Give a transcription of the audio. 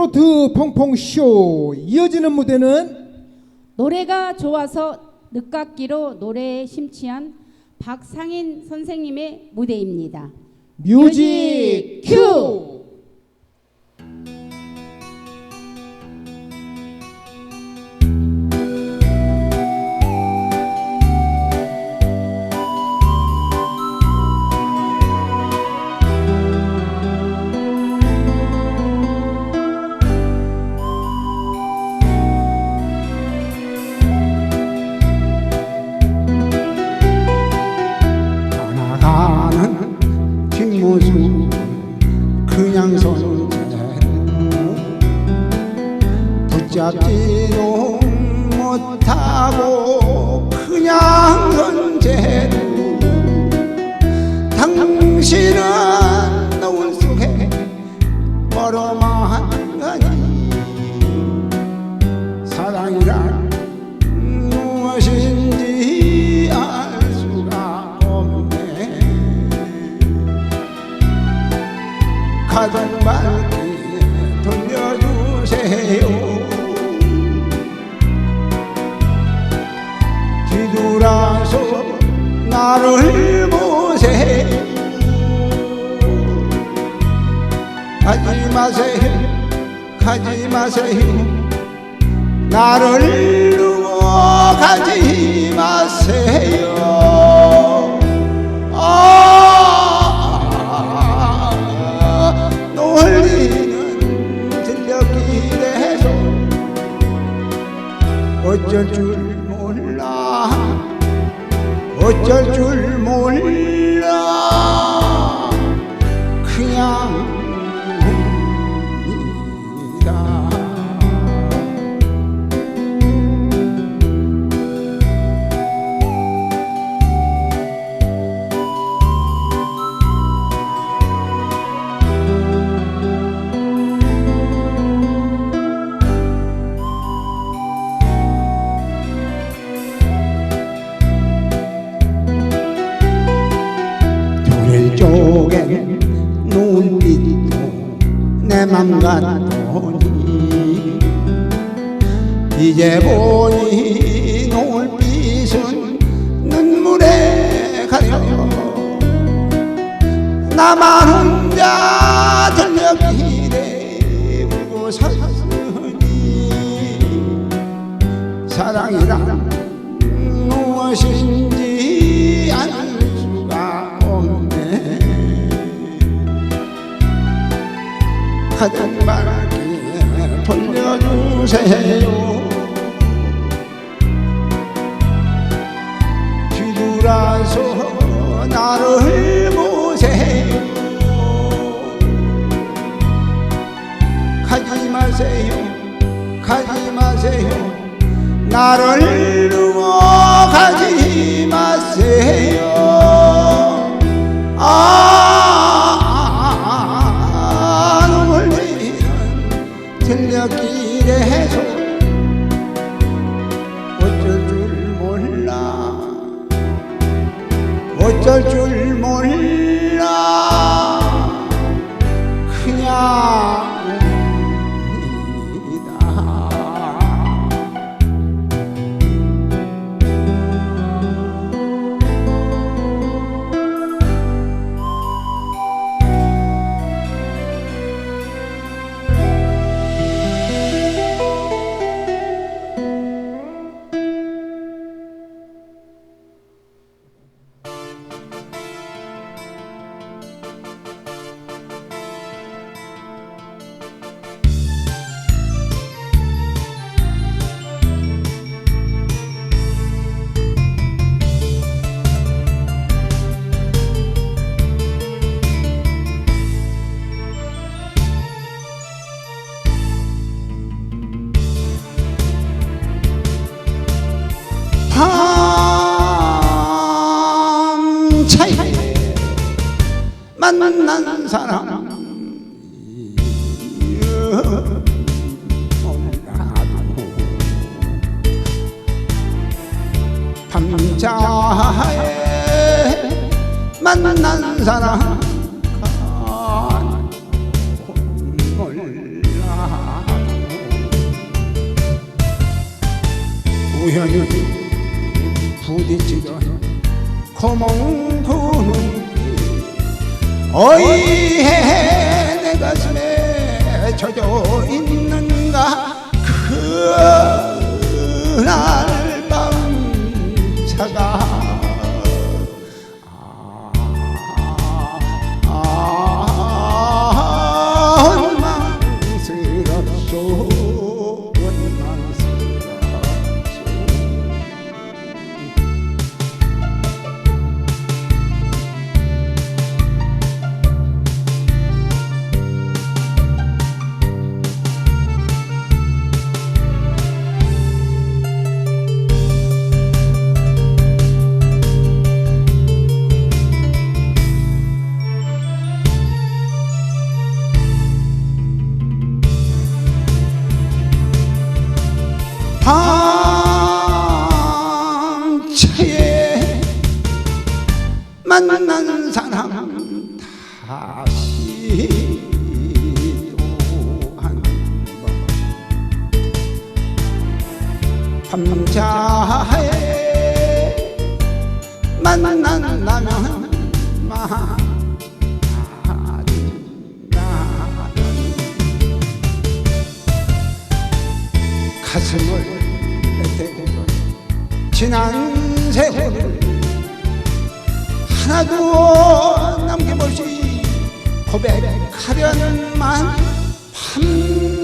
트로트 펑펑쇼 이어지는 무대는 노래가 좋아서 늦깎이로 노래에 심취한 박상인 선생님의 무대입니다. 뮤직 큐! 뒷모습 그냥 손대로 붙잡지도 못하고 그냥 손대로 당신은 돌아서 나를 보세요 가지 마세요 가지 마세요 나를 두고 가지 마세요. 아, 놀리는 들녘길에서 어쩔 줄 어쩔 내맘 같더니 이제 보니 노을빛은 눈물에 가려. 나만 혼자 가장 밝게 돌려주세요. 뒤돌아서 나를 보세요. 가지 마세요. 가지 마세요. 나를 어쩔 줄 몰라 만난 사람. 밤자에 만난 사람. 우연히 부딪히던 고멍 어이해 내 가슴에 젖어 있는가? 그날 밤 차가 만난 사람 다시 또한번. 밤차에 만난다면 말한다면 가슴을 내대고 지난 세월을 하나도 남김없이 고백하련만 밤